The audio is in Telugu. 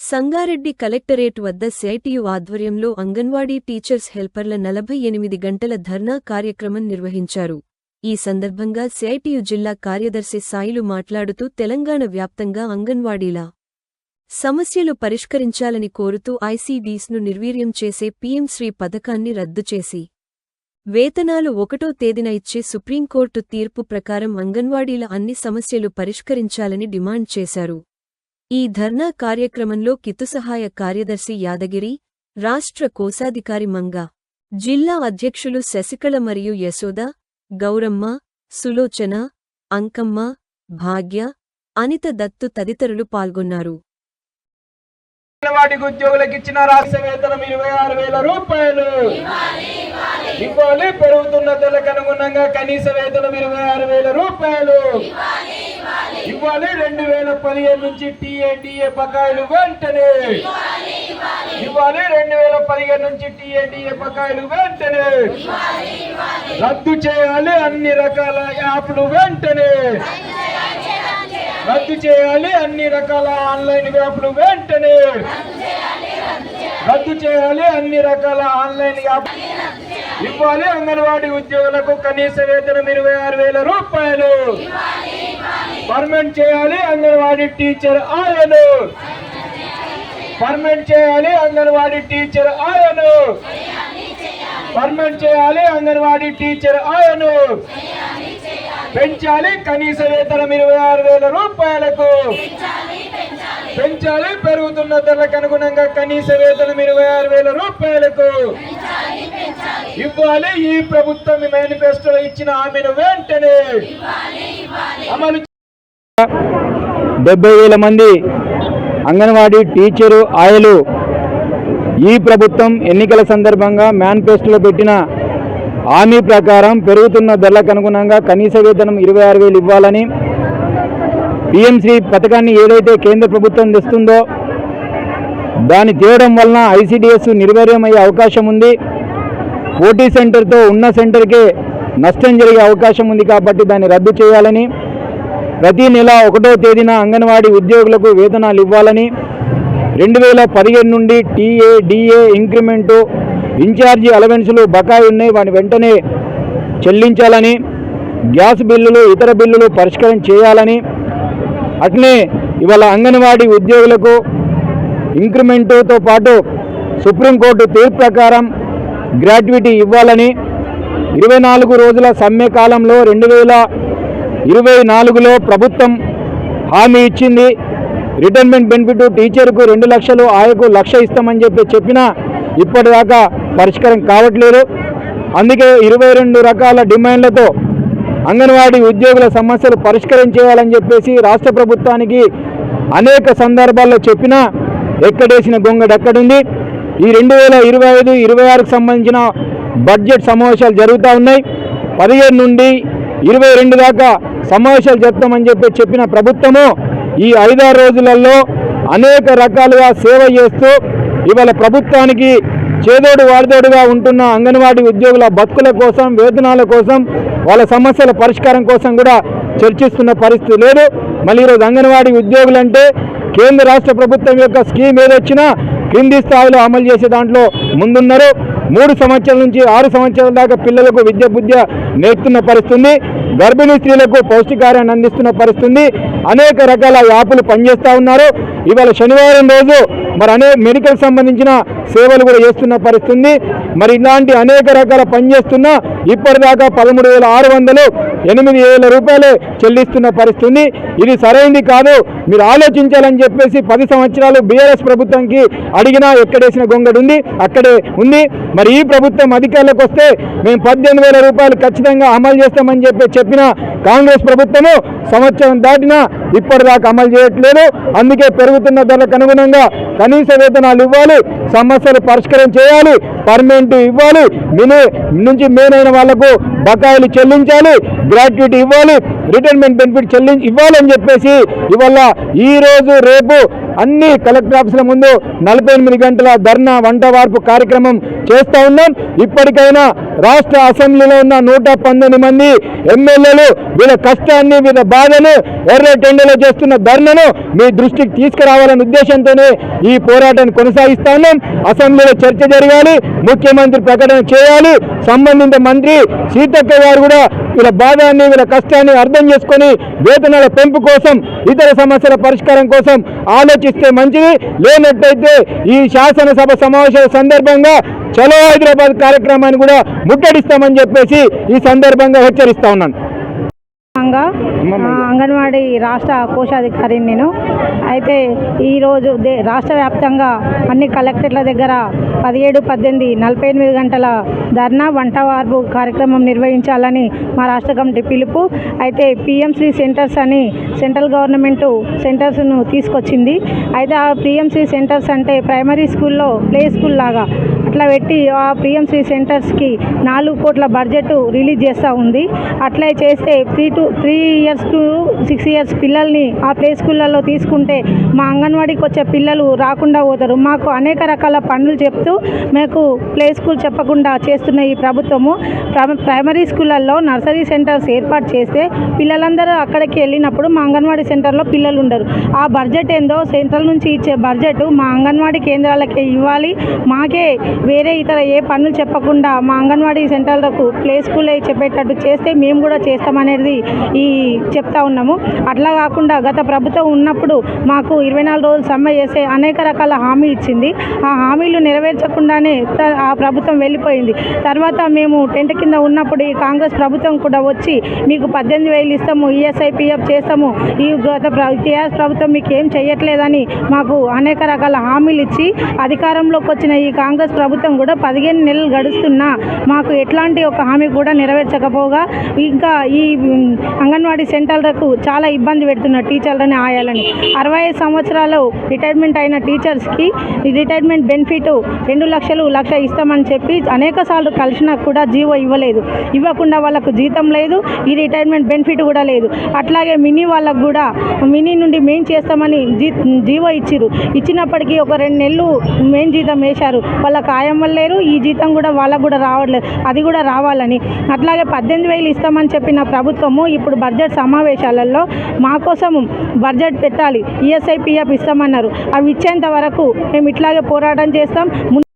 సంగారెడ్డి కలెక్టరేట్ వద్ద సిఐటియు ఆధ్వర్యంలో అంగన్వాడీ టీచర్స్ హెల్పర్ల నలభై ఎనిమిది గంటల ధర్నా కార్యక్రమం నిర్వహించారు. ఈ సందర్భంగా సిఐటియు జిల్లా కార్యదర్శి సాయిలు మాట్లాడుతూ తెలంగాణ వ్యాప్తంగా అంగన్వాడీల సమస్యలు పరిష్కరించాలని కోరుతూ ఐసీడీస్ను నిర్వీర్యం చేసే పీఎం శ్రీ పథకాన్ని రద్దు చేసి వేతనాలు ఒకటో తేదీన ఇచ్చే సుప్రీంకోర్టు తీర్పు ప్రకారం అంగన్వాడీల అన్ని సమస్యలు పరిష్కరించాలని డిమాండ్ చేశారు. ఈ ధర్నా కార్యక్రమంలో కితుసహాయ కార్యదర్శి యాదగిరి రాష్ట్ర కోశాధికారి మంగ జిల్లా అధ్యక్షులు శశికళ మరియు యశోద గౌరమ్మ సులోచన అంకమ్మ భాగ్య అనిత దత్తు తదితరులు పాల్గొన్నారు. వాటికి ఉద్యోగులకు ఇచ్చిన రాష్ట్ర వేతనం ఇరవై ఆరు వేల రూపాయలు. ఇవ్వాలి పెరుగుతున్న ధరలకు అనుగుణంగా కనీస వేతనం ఇరవై ఆరు వేల రూపాయలు. ఇవ్వాలి రెండు వేల పదిహేను నుంచి టీఏడిఏ బకాయిలు వెంటనే. ఇవ్వాలి రెండు వేల పదిహేను నుంచి టీఏడిఏ బకాయిలు వెంటనే. రద్దు చేయాలి అన్ని రకాల యాప్లు వెంటనే. రద్దు చేయాలి అన్ని రకాల ఆన్లైన్ యాప్లు వెంటనే. రద్దు చేయాలి అన్ని రకాల ఆన్లైన్ యాప్ ఇవ్వాలి అంగన్వాడీ ఉద్యోగులకు కనీస వేతనం ఇరవై ఆరు వేల రూపాయలు. పర్మనెంట్ చేయాలి అంగన్వాడీ టీచర్ ఆయను పర్మనెంట్ చేయాలి అంగన్వాడీ టీచర్ ఆయను పర్మనెంట్ చేయాలి అంగన్వాడీ టీచర్ ఆయను పెంచాలి కనీస వేతనం ఇరవై ఆరు వేల రూపాయలకు. పెంచాలి. పెరుగుతున్న ధరలకు అనుగుణంగా కనీస వేతనం ఇరవై ఆరు వేల రూపాయలకు. ఇవ్వాలి. ఈ ప్రభుత్వం మేనిఫెస్టోలో ఇచ్చిన హామీని వెంటనే అమలు డెబ్బై వేల మంది అంగన్వాడీ టీచరు ఆయలు ఈ ప్రభుత్వం ఎన్నికల సందర్భంగా మేనిఫెస్టోలో పెట్టిన హామీ ప్రకారం పెరుగుతున్న ధరలకు అనుగుణంగా కనీస వేతనం ఇరవై ఆరు వేలు ఇవ్వాలని పిఎంశ్రీ పథకాన్ని ఏదైతే కేంద్ర ప్రభుత్వం తెస్తుందో దాన్ని తేవడం వలన ఐసిడిఎస్ నిర్వీర్యమయ్యే అవకాశం ఉంది. పోటీ సెంటర్తో ఉన్న సెంటర్కే నష్టం జరిగే అవకాశం ఉంది కాబట్టి దాన్ని రద్దు చేయాలని ప్రతి నెల ఒకటో తేదీన అంగన్వాడీ ఉద్యోగులకు వేతనాలు ఇవ్వాలని రెండు వేల పదిహేను నుండి TA DA increment incharge allowances బకాయి ఉన్నాయి వాటిని వెంటనే చెల్లించాలని గ్యాస్ బిల్లులు ఇతర బిల్లులు పరిష్కారం చేయాలని అట్నే ఇవాళ అంగన్వాడీ ఉద్యోగులకు ఇంక్రిమెంటుతో పాటు సుప్రీంకోర్టు తీర్పు ప్రకారం గ్రాట్యుటీ ఇవ్వాలని ఇరవై నాలుగు రోజుల సమ్మె కాలంలో రెండు వేల ఇరవై నాలుగులో ప్రభుత్వం హామీ ఇచ్చింది. రిటైర్మెంట్ బెనిఫిట్ టీచర్కు రెండు లక్షలు ఆయకు లక్ష ఇస్తామని చెప్పి చెప్పినా ఇప్పటిదాకా పరిష్కారం కావట్లేదు. అందుకే ఇరవై రెండు రకాల డిమాండ్లతో అంగన్వాడీ ఉద్యోగుల సమస్యలు పరిష్కారం చేయాలని చెప్పేసి రాష్ట్ర ప్రభుత్వానికి అనేక సందర్భాల్లో చెప్పినా ఎక్కడేసిన గొంగడక్కడుంది ఈ రెండు వేల ఇరవై ఐదు ఇరవై ఆరుకు సంబంధించిన బడ్జెట్ సమావేశాలు జరుగుతూ ఉన్నాయి. పదిహేను నుండి ఇరవై రెండు దాకా సమావేశాలు చెప్తామని చెప్పి చెప్పిన ప్రభుత్వము ఈ ఐదారు రోజులలో అనేక రకాలుగా సేవ చేస్తూ ఇవాళ ప్రభుత్వానికి చేదోడు వాడిదోడుగా ఉంటున్న అంగన్వాడీ ఉద్యోగుల బతుకుల కోసం వేతనాల కోసం వాళ్ళ సమస్యల పరిష్కారం కోసం కూడా చర్చిస్తున్న పరిస్థితి లేదు. మళ్ళీ ఈరోజు అంగన్వాడీ ఉద్యోగులంటే కేంద్ర రాష్ట్ర ప్రభుత్వం యొక్క స్కీమ్ ఏదొచ్చినా కింది స్థాయిలో అమలు చేసే దాంట్లో ముందున్నారు. మూడు సంవత్సరాల నుంచి ఆరు సంవత్సరాల దాకా పిల్లలకు విద్య బుద్ధ్య నేర్చుకున్న పరిస్థితుంది. గర్భిణీ స్త్రీలకు పౌష్టికారాన్ని అందిస్తున్న పరిస్థితుంది. అనేక రకాల యాపులు పనిచేస్తూ ఉన్నారు. ఇవాళ శనివారం రోజు మరి అనే మెడికల్ సంబంధించిన సేవలు కూడా చేస్తున్న పరిస్థితుంది. మరి ఇలాంటి అనేక రకాల పనిచేస్తున్న ఇప్పటిదాకా పదమూడు వేల ఆరు వందలు ఎనిమిది వేల రూపాయలే చెల్లిస్తున్న పరిస్థితి ఇది సరైంది కాదు. మీరు ఆలోచించాలని చెప్పేసి పది సంవత్సరాలు బీఆర్ఎస్ ప్రభుత్వంకి అడిగినా ఎక్కడేసిన గొంగడుంది అక్కడే ఉంది. మరి ఈ ప్రభుత్వం అధికారులకు వస్తే మేము పద్దెనిమిది వేల రూపాయలు ఖచ్చితంగా అమలు చేస్తామని చెప్పి చెప్పిన కాంగ్రెస్ ప్రభుత్వము సంవత్సరం దాటినా ఇప్పటిదాకా అమలు చేయట్లేదు. అందుకే పెరుగుతున్న ధరలకు అనుగుణంగా కనీస వేతనాలు ఇవ్వాలి సమస్యలు పరిష్కారం చేయాలి పర్మనెంట్ ఇవ్వాలి. మిని నుంచి మేనైన వాళ్ళకు బకాయిలు చెల్లించాలి గ్రాట్యుటీ ఇవ్వాలి రిటైర్మెంట్ బెనిఫిట్ చెల్లించి ఇవ్వాలని చెప్పేసి ఇవాళ ఈ రోజు రేపు అన్ని కలెక్టర్ ఆఫీసుల ముందు నలభై ఎనిమిది గంటల ధర్నా వంట వార్పు కార్యక్రమం చేస్తూ ఉన్నాం. ఇప్పటికైనా రాష్ట్ర అసెంబ్లీలో ఉన్న నూట పంతొమ్మిది మంది ఎమ్మెల్యేలు వీళ్ళ కష్టాన్ని వీళ్ళ బాధను ఎర్ర టెండలో చేస్తున్న ధర్నను మీ దృష్టికి తీసుకురావాలనే ఉద్దేశంతోనే ఈ పోరాటాన్ని కొనసాగిస్తా ఉన్నాం. అసెంబ్లీలో చర్చ జరగాలి ముఖ్యమంత్రి ప్రకటన చేయాలి. సంబంధిత మంత్రి సీతక్క గారు కూడా వీళ్ళ బాధాన్ని వీళ్ళ కష్టాన్ని అర్థం చేసుకొని వేతనాల పెంపు కోసం ఇతర సమస్యల పరిష్కారం కోసం ఆలోచిస్తే మంచిది. లేనట్టయితే ఈ శాసనసభ సమావేశాల సందర్భంగా చలో హైదరాబాద్ కార్యక్రమాన్ని కూడా ముట్టడిస్తామని చెప్పేసి ఈ సందర్భంగా హెచ్చరిస్తా ఉన్నాను. అంగన్వాడీ రాష్ట్ర కోశాధికారిని నేను. అయితే ఈరోజు దే రాష్ట్ర వ్యాప్తంగా అన్ని కలెక్టర్ల దగ్గర పదిహేడు పద్దెనిమిది నలభై ఎనిమిది గంటల ధర్నా వంట వార్పు కార్యక్రమం నిర్వహించాలని మా రాష్ట్ర కమిటీ పిలుపు. అయితే పిఎంశ్రీ సెంటర్స్ అని సెంట్రల్ గవర్నమెంట్ సెంటర్స్ను తీసుకొచ్చింది. అయితే ఆ పిఎంశ్రీ సెంటర్స్ అంటే ప్రైమరీ స్కూల్లో ప్లే స్కూల్ లాగా అట్లా పెట్టి ఆ పిఎంశ్రీ సెంటర్స్కి నాలుగు కోట్ల బడ్జెట్ రిలీజ్ చేస్తూ ఉంది. అట్లే చేస్తే three to three years to six years పిల్లల్ని ఆ ప్లే స్కూళ్ళల్లో తీసుకుంటే మా అంగన్వాడీకి వచ్చే పిల్లలు రాకుండా పోతారు. మాకు అనేక రకాల పనులు చెప్తూ మాకు ప్లే స్కూల్ చెప్పకుండా చేస్తున్న ఈ ప్రభుత్వము ప్రైమరీ స్కూళ్ళల్లో నర్సరీ సెంటర్స్ ఏర్పాటు చేస్తే పిల్లలందరూ అక్కడికి వెళ్ళినప్పుడు మా అంగన్వాడీ సెంటర్లో పిల్లలు ఉండరు. ఆ బడ్జెట్ ఏందో సెంట్రల్ నుంచి ఇచ్చే బడ్జెట్ మా అంగన్వాడీ కేంద్రాలకే ఇవ్వాలి. మాకే వేరే ఇతర ఏ పనులు చెప్పకుండా మా అంగన్వాడీ సెంటర్లకు ప్లే స్కూల్ చెప్పేటట్టు చేస్తే మేము కూడా చేస్తామనేది ఈ చెప్తా ఉన్నాము. అట్లా కాకుండా గత ప్రభుత్వం ఉన్నప్పుడు మాకు ఇరవై నాలుగు రోజులు సమ్మె చేసే అనేక రకాల హామీ ఇచ్చింది. ఆ హామీలు నెరవేర్చకుండానే త- ఆ ప్రభుత్వం వెళ్ళిపోయింది. తర్వాత మేము టెంట్ కింద ఉన్నప్పుడు ఈ కాంగ్రెస్ ప్రభుత్వం కూడా వచ్చి మీకు పద్దెనిమిది వేలు ఇస్తాము ఈఎస్ఐ పిఎఫ్ చేస్తాము. ఈ గత టీఆర్ఎస్ ప్రభుత్వం మీకు ఏం చేయట్లేదని మాకు అనేక రకాల హామీలు ఇచ్చి అధికారంలోకి వచ్చిన ఈ కాంగ్రెస్ ప్రభుత్వం కూడా పదిహేను నెలలు గడుస్తున్నా మాకు ఎట్లాంటి ఒక హామీ కూడా నెరవేర్చకపోగా ఇంకా ఈ అంగన్వాడీ సెంటర్లకు చాలా ఇబ్బంది పెడుతున్నారు టీచర్లని ఆయాలని. అరవై ఐదు సంవత్సరాలు రిటైర్మెంట్ అయిన టీచర్స్కి రిటైర్మెంట్ బెనిఫిట్ రెండు లక్షలు లక్ష ఇస్తామని చెప్పి అనేక సార్లు కలిసినా కూడా జీవో ఇవ్వలేదు. ఇవ్వకుండా వాళ్ళకు జీతం లేదు ఈ రిటైర్మెంట్ బెనిఫిట్ కూడా లేదు. అట్లాగే మినీ వాళ్ళకు కూడా మినీ నుండి మేం చేస్తామని జీ జీవో ఇచ్చిరు ఇచ్చినప్పటికీ ఒక రెండు నెలలు మెయిన్ జీతం వేశారు. వాళ్ళకు ఆయమ్మ లేరు ఈ జీతం కూడా వాళ్ళకు కూడా రావట్లేదు అది కూడా రావాలని. అట్లాగే పద్దెనిమిది వేలు ఇస్తామని చెప్పిన ప్రభుత్వము ఇప్పుడు బడ్జెట్ సమావేశాలలో మా కోసం బడ్జెట్ పెట్టాలి. ఈఎస్ఐ పిఎఫ్ ఇస్తామన్నారు. అవి ఇచ్చేంత వరకు మేము ఇట్లాగే పోరాటం చేస్తాం.